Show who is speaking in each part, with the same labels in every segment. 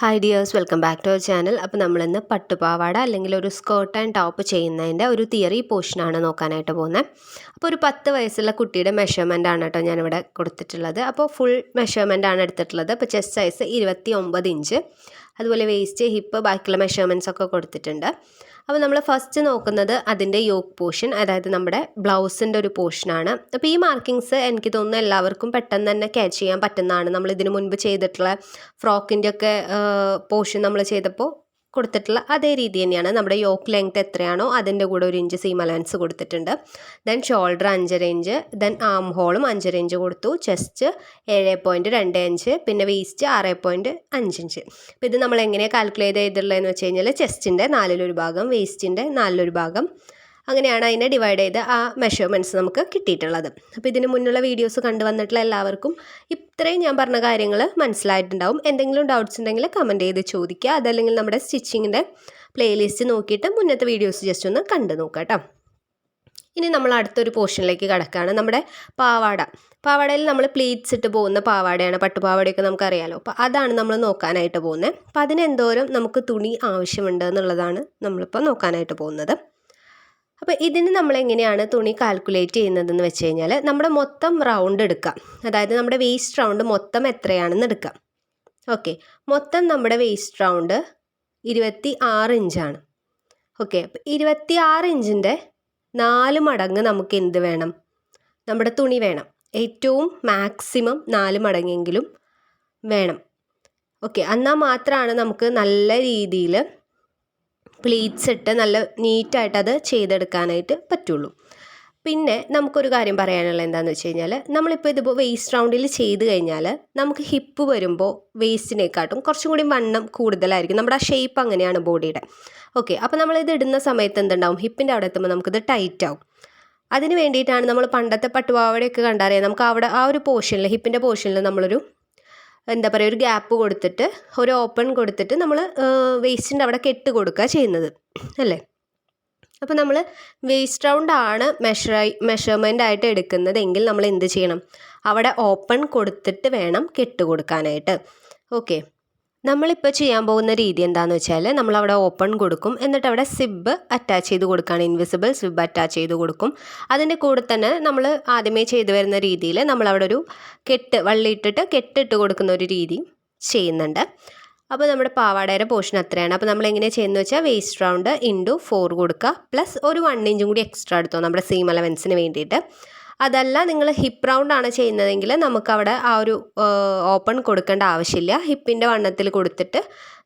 Speaker 1: Hi dears welcome back to our channel അപ്പോൾ നമ്മളിന്ന് പട്ടുപാവാട അല്ലെങ്കിൽ ഒരു സ്കേർട്ട് ആൻഡ് ടോപ്പ് ചെയ്യുന്നതിന്റെ ഒരു തിയറി പോർഷനാണ് നോക്കാനായിട്ട് പോകുന്നത്. അപ്പോൾ ഒരു പത്ത് വയസ്സുള്ള കുട്ടിയുടെ മെഷർമെന്റ് ആണ് കേട്ടോ ഞാനിവിടെ കൊടുത്തിട്ടുള്ളത്. അപ്പോൾ ഫുൾ മെഷർമെന്റ് ആണ് എടുത്തിട്ടുള്ളത്. അപ്പോൾ ചെസ്റ്റ് സൈസ് ഇരുപത്തി ഇഞ്ച് അതുപോലെ വേസ്റ്റ് ഹിപ്പ് ബാക്കിയുള്ള മെഷർമെന്റ്സ് ഒക്കെ കൊടുത്തിട്ടുണ്ട്. അപ്പോൾ നമ്മൾ ഫസ്റ്റ് നോക്കുന്നത് അതിന്റെ യോക്ക് പോർഷൻ അതായത് നമ്മുടെ ബ്ലൗസിന്റെ ഒരു പോർഷനാണ് അപ്പോൾ ഈ മാർക്കിങ്സ് എനിക്ക് തോന്നുന്നു എല്ലാവർക്കും പെട്ടെന്ന് തന്നെ ക്യാച്ച് ചെയ്യാൻ പറ്റുന്നതാണ്. നമ്മൾ ഇതിനു മുൻപ് ചെയ്തിട്ടുള്ള ഫ്രോക്കിന്റെ ഒക്കെ പോർഷൻ നമ്മൾ ചെയ്തപ്പോൾ കൊടുത്തിട്ടുള്ള അതേ രീതി തന്നെയാണ്. നമ്മുടെ യോക്ക് ലെങ്ത് എത്രയാണോ അതിന്റെ കൂടെ ഒരു ഇഞ്ച് സീം അലവൻസ് കൊടുത്തിട്ടുണ്ട്. ദെൻ ഷോൾഡർ അഞ്ചര ഇഞ്ച് ദെൻ ആം ഹോളും അഞ്ചര ഇഞ്ച് കൊടുത്തു. ചെസ്റ്റ് ഏഴ് പോയിന്റ് രണ്ട് അഞ്ച് പിന്നെ വേസ്റ്റ് ആറ് പോയിന്റ് അഞ്ച് ഇഞ്ച്. അപ്പോൾ ഇത് നമ്മൾ എങ്ങനെയാണ് കാൽക്കുലേറ്റ് ചെയ്തിട്ടുള്ളതെന്ന് വെച്ച് കഴിഞ്ഞാൽ ചെസ്റ്റിന്റെ നാലിലൊരു ഭാഗം വേസ്റ്റിന്റെ നാലിലൊരു ഭാഗം അങ്ങനെയാണ് അതിനെ ഡിവൈഡ് ചെയ്ത് ആ മെഷർമെന്റ്സ് നമുക്ക് കിട്ടിയിട്ടുള്ളത്. അപ്പോൾ ഇതിന് മുന്നുള്ള വീഡിയോസ് കണ്ടു വന്നിട്ടുള്ള എല്ലാവർക്കും ഇത്രയും ഞാൻ പറഞ്ഞ കാര്യങ്ങൾ മനസ്സിലായിട്ടുണ്ടാവും. എന്തെങ്കിലും ഡൗട്ട്സ് ഉണ്ടെങ്കിൽ കമന്റ് ചെയ്ത് ചോദിക്കുക. അതല്ലെങ്കിൽ നമ്മുടെ സ്റ്റിച്ചിങ്ങിന്റെ പ്ലേലിസ്റ്റ് നോക്കിയിട്ട് മുന്നത്തെ വീഡിയോസ് ജസ്റ്റ് ഒന്ന് കണ്ടു നോക്കാം ഇനി നമ്മൾ അടുത്തൊരു പോർഷനിലേക്ക് കിടക്കുകയാണ്. നമ്മുടെ പാവാട. പാവാടയിൽ നമ്മൾ പ്ലീറ്റ്സ് ഇട്ട് പോകുന്ന പാവാടയാണ്. പട്ടുപാവാടയൊക്കെ നമുക്കറിയാലോ. അപ്പോൾ അതാണ് നമ്മൾ നോക്കാനായിട്ട് പോകുന്നത്. അപ്പോൾ അതിനെന്തോരം നമുക്ക് തുണി ആവശ്യമുണ്ട് എന്നുള്ളതാണ് നമ്മളിപ്പോൾ നോക്കാനായിട്ട് പോകുന്നത്. അപ്പോൾ ഇതിന് നമ്മൾ എങ്ങനെയാണ് തുണി കാൽക്കുലേറ്റ് ചെയ്യുന്നതെന്ന് വെച്ച് കഴിഞ്ഞാൽ നമ്മുടെ മൊത്തം റൗണ്ട് എടുക്കാം. അതായത് നമ്മുടെ വേസ്റ്റ് റൗണ്ട് മൊത്തം എത്രയാണെന്ന് എടുക്കാം. ഓക്കെ മൊത്തം നമ്മുടെ വേസ്റ്റ് റൗണ്ട് ഇരുപത്തി ആറ് ഇഞ്ചാണ് ഓക്കെ അപ്പോൾ ഇരുപത്തി ആറ് ഇഞ്ചിന്റെ നാല് മടങ്ങ് നമുക്ക് എന്ത് വേണം? നമ്മുടെ തുണി വേണം. ഏറ്റവും മാക്സിമം നാല് മടങ്ങെങ്കിലും വേണം. ഓക്കെ എന്നാൽ മാത്രമാണ് നമുക്ക് നല്ല രീതിയിൽ പ്ലീറ്റ്സ് ഇട്ട് നല്ല നീറ്റായിട്ട് അത് ചെയ്തെടുക്കാനായിട്ട് പറ്റുള്ളൂ. പിന്നെ നമുക്കൊരു കാര്യം പറയാനുള്ളത് എന്താണെന്ന് വെച്ച് കഴിഞ്ഞാൽ നമ്മളിപ്പോൾ ഇതിപ്പോൾ വേസ്റ്റ് റൗണ്ടിൽ ചെയ്ത് കഴിഞ്ഞാൽ നമുക്ക് ഹിപ്പ് വരുമ്പോൾ വേസ്റ്റിനെക്കാട്ടും കുറച്ചും കൂടി വണ്ണം കൂടുതലായിരിക്കും. നമ്മുടെ ആ ഷേപ്പ് അങ്ങനെയാണ് ബോഡിയുടെ. ഓക്കെ അപ്പോൾ നമ്മളിത് ഇടുന്ന സമയത്ത് എന്തുണ്ടാവും? ഹിപ്പിന്റെ അവിടെ എത്തുമ്പോൾ നമുക്കിത് ടൈറ്റ് ആവും. അതിന് വേണ്ടിയിട്ടാണ് നമ്മൾ പണ്ടത്തെ പട്ടുപാവടയൊക്കെ കണ്ടറിയാം? നമുക്ക് അവിടെ ആ ഒരു പോർഷനിൽ ഹിപ്പിന്റെ പോർഷനിൽ നമ്മളൊരു എന്താ പറയുക ഒരു ഗ്യാപ്പ് കൊടുത്തിട്ട് ഒരു ഓപ്പൺ കൊടുത്തിട്ട് നമ്മൾ വേസ്റ്റിന്റെ അവിടെ കെട്ട് കൊടുക്കുക ചെയ്യുന്നത്. അല്ലേ? അപ്പോൾ നമ്മൾ വേസ്റ്റ് റൗണ്ട് ആണ് മെഷറായി മെഷർമെന്റ് ആയിട്ട് എടുക്കുന്നത് എങ്കിൽ നമ്മൾ എന്ത് ചെയ്യണം? അവിടെ ഓപ്പൺ കൊടുത്തിട്ട് വേണം കെട്ട് കൊടുക്കാനായിട്ട്. ഓക്കെ നമ്മളിപ്പോൾ ചെയ്യാൻ പോകുന്ന രീതി എന്താണെന്ന് വെച്ചാൽ നമ്മളവിടെ ഓപ്പൺ കൊടുക്കും. എന്നിട്ട് അവിടെ സിബ് അറ്റാച്ച് ചെയ്ത് കൊടുക്കുകയാണ്. ഇൻവിസിബിൾ സിബ് അറ്റാച്ച് ചെയ്ത് കൊടുക്കും. അതിന്റെ കൂടെ തന്നെ നമ്മൾ ആദ്യമേ ചെയ്തു വരുന്ന രീതിയിൽ നമ്മളവിടെ ഒരു കെട്ട് വള്ളിയിട്ടിട്ട് കെട്ടിട്ട് കൊടുക്കുന്ന ഒരു രീതി ചെയ്യുന്നുണ്ട്. അപ്പോൾ നമ്മുടെ പാവാടയുടെ പോർഷൻ അത്രയാണ്. അപ്പോൾ നമ്മൾ എങ്ങനെ ചെയ്യുന്നത് വെച്ചാൽ വേസ്റ്റ് റൗണ്ട് ഇന്റു ഫോർ കൊടുക്കുക. പ്ലസ് ഒരു വൺ ഇഞ്ചും കൂടി എക്സ്ട്രാ എടുത്തോ നമ്മുടെ സീം അലവൻസിന് വേണ്ടിയിട്ട്. അതല്ല നിങ്ങൾ ഹിപ്പ് റൗണ്ട് ആണ് ചെയ്യുന്നതെങ്കിൽ നമുക്കവിടെ ആ ഒരു ഓപ്പൺ കൊടുക്കേണ്ട ആവശ്യമില്ല. ഹിപ്പിന്റെ വണ്ണത്തിൽ കൊടുത്തിട്ട്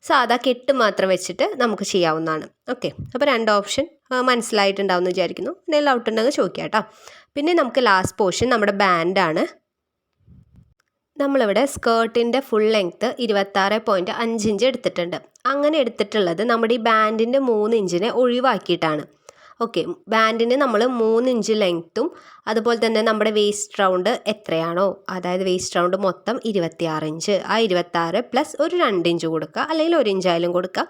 Speaker 1: സാധാ കെട്ട് മാത്രം വെച്ചിട്ട് നമുക്ക് ചെയ്യാവുന്നതാണ്. ഓക്കെ അപ്പോൾ രണ്ട് ഓപ്ഷൻ മനസ്സിലായിട്ടുണ്ടാവും എന്ന് വിചാരിക്കുന്നു. എന്തെങ്കിലും ഡൗട്ട് ഉണ്ടെങ്കിൽ ചോദിക്കാം കേട്ടോ. പിന്നെ നമുക്ക് ലാസ്റ്റ് പോർഷൻ നമ്മുടെ ബാൻഡാണ് നമ്മളിവിടെ സ്കേർട്ടിന്റെ ഫുൾ ലെങ്ത്ത് ഇരുപത്താറ് പോയിന്റ് അഞ്ച് ഇഞ്ച് എടുത്തിട്ടുണ്ട്. അങ്ങനെ എടുത്തിട്ടുള്ളത് നമ്മുടെ ഈ ബാൻഡിന്റെ മൂന്ന് ഇഞ്ചിനെ ഒഴിവാക്കിയിട്ടാണ്. ഓക്കെ ബാൻഡിന് നമ്മൾ മൂന്ന് ഇഞ്ച് ലെങ്ത്തും അതുപോലെ തന്നെ നമ്മുടെ വേസ്റ്റ് റൗണ്ട് എത്രയാണോ അതായത് വേസ്റ്റ് റൗണ്ട് മൊത്തം ഇരുപത്തിയാറ് ഇഞ്ച് ആ ഇരുപത്താറ് പ്ലസ് ഒരു രണ്ട് ഇഞ്ച് കൊടുക്കുക അല്ലെങ്കിൽ ഒരു ഇഞ്ചായാലും കൊടുക്കുക.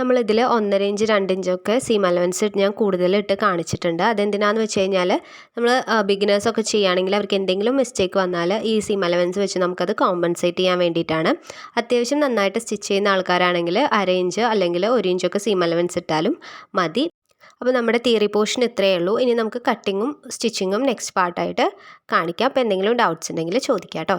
Speaker 1: നമ്മളിതിൽ ഒന്നര ഇഞ്ച് രണ്ട് ഇഞ്ചൊക്കെ സീം അലവൻസ് ഞാൻ കൂടുതൽ ഇട്ട് കാണിച്ചിട്ടുണ്ട്. അതെന്തിനാന്ന് വെച്ച് കഴിഞ്ഞാൽ നമ്മൾ ബിഗിനേഴ്സൊക്കെ ചെയ്യുകയാണെങ്കിൽ അവർക്ക് എന്തെങ്കിലും മിസ്റ്റേക്ക് വന്നാൽ ഈ സീം അലവൻസ് വെച്ച് നമുക്കത് കോമ്പൻസേറ്റ് ചെയ്യാൻ വേണ്ടിയിട്ടാണ്. അത്യാവശ്യം നന്നായിട്ട് സ്റ്റിച്ച് ചെയ്യുന്ന ആൾക്കാരാണെങ്കിൽ അര ഇഞ്ച് അല്ലെങ്കിൽ ഒരു ഇഞ്ചൊക്കെ സീം അലവൻസ് ഇട്ടാലും മതി. അപ്പോൾ നമ്മുടെ തിയറി പോർഷൻ ഇത്രയേ ഉള്ളൂ. ഇനി നമുക്ക് കട്ടിങ്ങും സ്റ്റിച്ചിങ്ങും നെക്സ്റ്റ് പാർട്ടായിട്ട് കാണിക്കാം. അപ്പോൾ എന്തെങ്കിലും ഡൗട്ട്സ് ഉണ്ടെങ്കിൽ ചോദിക്കാം കേട്ടോ.